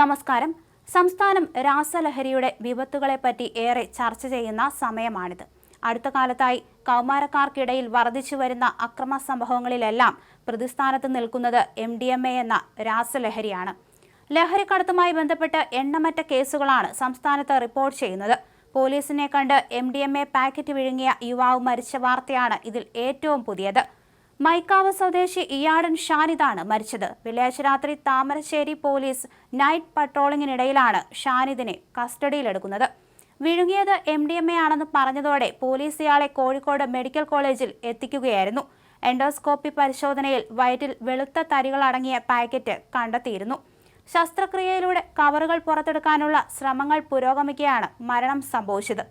നമസ്കാരം. സംസ്ഥാനം രാസലഹരിയുടെ വിപത്തുകളെപ്പറ്റി ഏറെ ചർച്ച ചെയ്യുന്ന സമയമാണിത്. അടുത്ത കാലത്തായി കൗമാരക്കാർക്കിടയിൽ വർദ്ധിച്ചു വരുന്ന അക്രമ സംഭവങ്ങളിലെല്ലാം പ്രതിസ്ഥാനത്ത് നിൽക്കുന്നത് എം ഡി എം എ എന്ന രാസലഹരിയാണ്. ലഹരിക്കടത്തുമായി ബന്ധപ്പെട്ട് എണ്ണമറ്റ കേസുകളാണ് സംസ്ഥാനത്ത് റിപ്പോർട്ട് ചെയ്യുന്നത്. പോലീസിനെ കണ്ട് M D M A packet വിഴുങ്ങിയ യുവാവ് മരിച്ച വാർത്തയാണ് ഇതിൽ ഏറ്റവും പുതിയത്. മൈക്കാവ് സ്വദേശി ഇയാടൻ ഷാനിദാണ് മരിച്ചത്. വെള്ളിയാഴ്ച രാത്രി താമരശ്ശേരി പോലീസ് നൈറ്റ് പട്രോളിങ്ങിനിടയിലാണ് ഷാനിദിനെ കസ്റ്റഡിയിലെടുക്കുന്നത്. വിഴുങ്ങിയത് എം ഡി എം എ ആണെന്ന് പറഞ്ഞതോടെ പോലീസ് ഇയാളെ കോഴിക്കോട് മെഡിക്കൽ കോളേജിൽ എത്തിക്കുകയായിരുന്നു. എൻഡോസ്കോപ്പി പരിശോധനയിൽ വയറ്റിൽ വെളുത്ത തരികളടങ്ങിയ പാക്കറ്റ് കണ്ടെത്തിയിരുന്നു. ശസ്ത്രക്രിയയിലൂടെ കവറുകൾ പുറത്തെടുക്കാനുള്ള ശ്രമങ്ങൾ പുരോഗമിക്കുകയാണ് മരണം സംഭവിച്ചത്.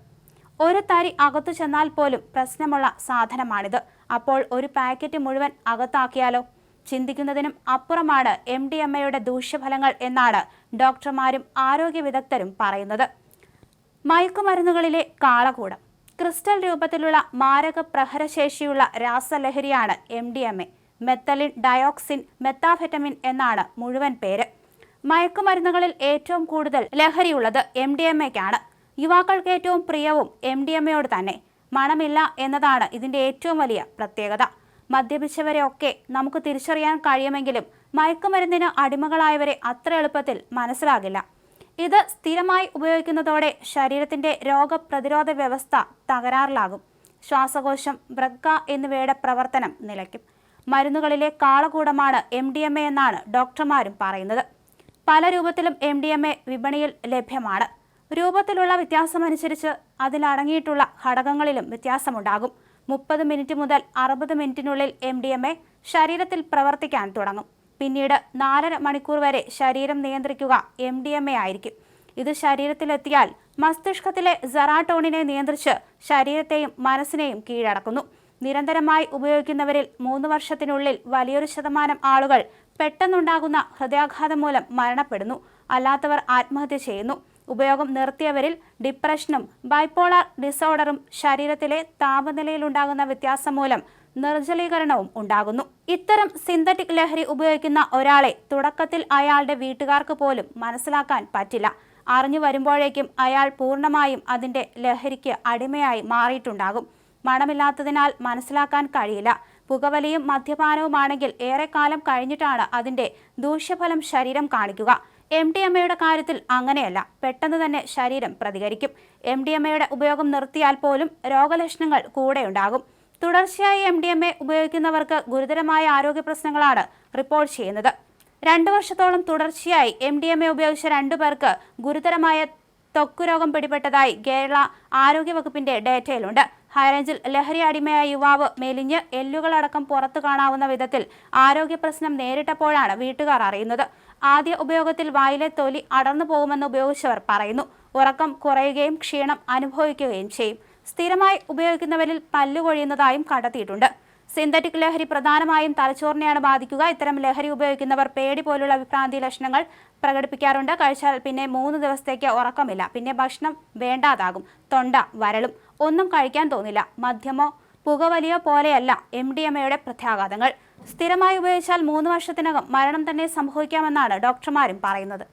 ഒരു തരി അകത്തു ചെന്നാൽ പോലും പ്രശ്നമുള്ള സാധനമാണിത്. അപ്പോൾ ഒരു പാക്കറ്റ് മുഴുവൻ അകത്താക്കിയാലോ? ചിന്തിക്കുന്നതിനും അപ്പുറമാണ് എം ഡി എം എയുടെ ദൂഷ്യഫലങ്ങൾ എന്നാണ് ഡോക്ടർമാരും ആരോഗ്യ വിദഗ്ധരും പറയുന്നത്. മയക്കുമരുന്നുകളിലെ കാളകൂടം. ക്രിസ്റ്റൽ രൂപത്തിലുള്ള മാരക പ്രഹരശേഷിയുള്ള രാസലഹരിയാണ് M D M A methylene dioxy methamphetamine എന്നാണ് മുഴുവൻ പേര്. മയക്കുമരുന്നുകളിൽ ഏറ്റവും കൂടുതൽ ലഹരിയുള്ളത് എം ഡി എം എക്കാണ് യുവാക്കൾക്ക് ഏറ്റവും പ്രിയവും എം ഡി എം എയോട് തന്നെ. മണമില്ല എന്നതാണ് ഇതിന്റെ ഏറ്റവും വലിയ പ്രത്യേകത. മദ്യപിച്ചവരെ ഒക്കെ നമുക്ക് തിരിച്ചറിയാൻ കഴിയുമെങ്കിലും മയക്കുമരുന്നിന് അടിമകളായവരെ അത്ര എളുപ്പത്തിൽ മനസ്സിലാകില്ല. ഇത് സ്ഥിരമായി ഉപയോഗിക്കുന്നതോടെ ശരീരത്തിന്റെ രോഗപ്രതിരോധ വ്യവസ്ഥ തകരാറിലാകും. ശ്വാസകോശം വൃക്ക എന്നിവയുടെ പ്രവർത്തനം നിലയ്ക്കും. മരുന്നുകളിലെ കാളകൂടമാണ് എം ഡി എം എ എന്നാണ് ഡോക്ടർമാരും പറയുന്നത്. പല രൂപത്തിലും എം ഡി എം എ വിപണിയിൽ ലഭ്യമാണ്. രൂപത്തിലുള്ള വ്യത്യാസമനുസരിച്ച് അതിലടങ്ങിയിട്ടുള്ള ഘടകങ്ങളിലും വ്യത്യാസമുണ്ടാകും. മുപ്പത് മിനിറ്റ് മുതൽ അറുപത് മിനിറ്റിനുള്ളിൽ എം ഡി എം എ ശരീരത്തിൽ പ്രവർത്തിക്കാൻ തുടങ്ങും. പിന്നീട് നാലര മണിക്കൂർ വരെ ശരീരം നിയന്ത്രിക്കുക എം ഡി എം എ ആയിരിക്കും. ഇത് ശരീരത്തിലെത്തിയാൽ മസ്തിഷ്കത്തിലെ സെറാട്ടോണിനെ നിയന്ത്രിച്ച് ശരീരത്തെയും മനസ്സിനെയും കീഴടക്കുന്നു. നിരന്തരമായി ഉപയോഗിക്കുന്നവരിൽ മൂന്ന് വർഷത്തിനുള്ളിൽ വലിയൊരു ശതമാനം ആളുകൾ പെട്ടെന്നുണ്ടാകുന്ന ഹൃദയാഘാതം മൂലം മരണപ്പെടുന്നു. അല്ലാത്തവർ ആത്മഹത്യ ചെയ്യുന്നു. ഉപയോഗം നിർത്തിയവരിൽ ഡിപ്രഷനും ബൈപ്പോളാർ ഡിസോർഡറും ശരീരത്തിലെ താപനിലയിലുണ്ടാകുന്ന വ്യത്യാസം മൂലം നിർജലീകരണവും ഉണ്ടാകുന്നു. ഇത്തരം സിന്തറ്റിക് ലഹരി ഉപയോഗിക്കുന്ന ഒരാളെ തുടക്കത്തിൽ അയാളുടെ വീട്ടുകാർക്ക് പോലും മനസ്സിലാക്കാൻ പറ്റില്ല. അറിഞ്ഞു വരുമ്പോഴേക്കും അയാൾ പൂർണമായും അതിന്റെ ലഹരിക്ക് അടിമയായി മാറിയിട്ടുണ്ടാകും. മണമില്ലാത്തതിനാൽ മനസ്സിലാക്കാൻ കഴിയില്ല. പുകവലിയും മദ്യപാനവുമാണെങ്കിൽ ഏറെക്കാലം കഴിഞ്ഞിട്ടാണ് അതിന്റെ ദൂഷ്യഫലം ശരീരം കാണിക്കുക. എം ഡി എം എയുടെ കാര്യത്തിൽ അങ്ങനെയല്ല. പെട്ടെന്ന് തന്നെ ശരീരം പ്രതികരിക്കും. എം ഡി എം എയുടെ ഉപയോഗം നിർത്തിയാൽ പോലും രോഗലക്ഷണങ്ങൾ കൂടെയുണ്ടാകും. തുടർച്ചയായി എം ഡി എം എ ഉപയോഗിക്കുന്നവർക്ക് ഗുരുതരമായ ആരോഗ്യ പ്രശ്നങ്ങളാണ് റിപ്പോർട്ട് ചെയ്യുന്നത്. രണ്ടു വർഷത്തോളം തുടർച്ചയായി എം ഡി എം എ ഉപയോഗിച്ച രണ്ടു പേർക്ക് ഗുരുതരമായ തൊക്കുരോഗം രോഗം പിടിപെട്ടതായി കേരള ആരോഗ്യവകുപ്പിന്റെ ഡേറ്റയിലുണ്ട്. ഹൈറേഞ്ചിൽ ലഹരി അടിമയായ യുവാവ് മെലിഞ്ഞ് എല്ലുകളടക്കം പുറത്തു കാണാവുന്ന വിധത്തിൽ ആരോഗ്യ പ്രശ്നം നേരിട്ടപ്പോഴാണ് വീട്ടുകാർ അറിയുന്നത്. ആദ്യ ഉപയോഗത്തിൽ വായിലെ തൊലി അടർന്നു പോകുമെന്ന് ഉപയോഗിച്ചവർ പറയുന്നു. ഉറക്കം കുറയുകയും ക്ഷീണം അനുഭവിക്കുകയും ചെയ്യും. സ്ഥിരമായി ഉപയോഗിക്കുന്നവരിൽ പല്ലുകൊഴിയുന്നതായും കണ്ടെത്തിയിട്ടുണ്ട്. സിന്തറ്റിക് ലഹരി പ്രധാനമായും തലച്ചോറിനെയാണ് ബാധിക്കുക. ഇത്തരം ലഹരി ഉപയോഗിക്കുന്നവർ പേടി പോലുള്ള വിഭ്രാന്തി ലക്ഷണങ്ങൾ പ്രകടിപ്പിക്കാറുണ്ട്. കഴിച്ചാൽ പിന്നെ മൂന്ന് ദിവസത്തേക്ക് ഉറക്കമില്ല. പിന്നെ ഭക്ഷണം വേണ്ടാതാകും. തൊണ്ട വരളും. ഒന്നും കഴിക്കാൻ തോന്നില്ല. മദ്യമോ പുകവലിയോ പോലെയല്ല എം ഡി എം എയുടെ പ്രത്യാഘാതങ്ങൾ. സ്ഥിരമായി ഉപയോഗിച്ചാൽ മൂന്ന് വർഷത്തിനകം മരണം തന്നെ സംഭവിക്കാമെന്നാണ് ഡോക്ടർമാരും പറയുന്നത്.